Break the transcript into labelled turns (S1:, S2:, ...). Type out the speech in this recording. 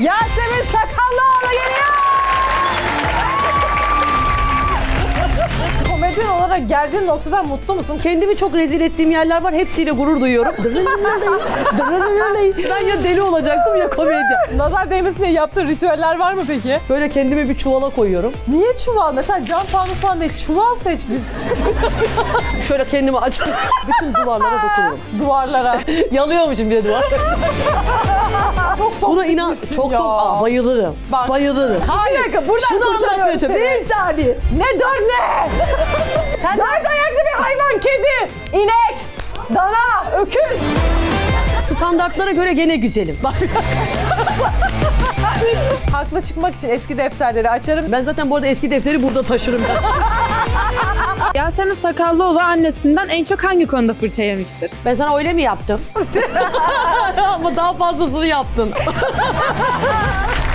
S1: Yasemin Sakallıoğlu geliyor. Komedyen olarak geldiğin noktadan mutlu musun?
S2: Kendimi çok rezil ettiğim yerler var. Hepsiyle gurur duyuyorum. ben ya deli olacaktım ya komedyen.
S1: Nazar değmesin diye yaptığın ritüeller var mı peki?
S2: Böyle kendimi bir çuvala koyuyorum.
S1: Niye çuval? Mesela cam fanus falan değil. Çuval seç biz
S2: Şöyle kendimi aç. Bütün duvarlara dokunurum.
S1: duvarlara.
S2: Yanıyormuşum bir duvar. Buna inan
S1: misin
S2: çok
S1: ya.
S2: çok Aa, bayılırım.
S1: Bak.
S2: Bayılırım.
S1: Bir dakika buradan
S2: Şunu anlatmaya. Bir saniye.
S1: Ne dör ne?
S2: Sen
S1: Dört ayaklı bir hayvan. Kedi, inek, dana, öküz.
S2: standartlara göre gene güzelim. Bak
S1: Haklı çıkmak için eski defterleri açarım.
S2: ben zaten bu arada eski defteri burada taşırım.
S3: Yasemin Sakallıoğlu annesinden en çok hangi konuda fırça yemiştir?
S2: Ben sana öyle mi yaptım? ama daha fazlasını yaptın.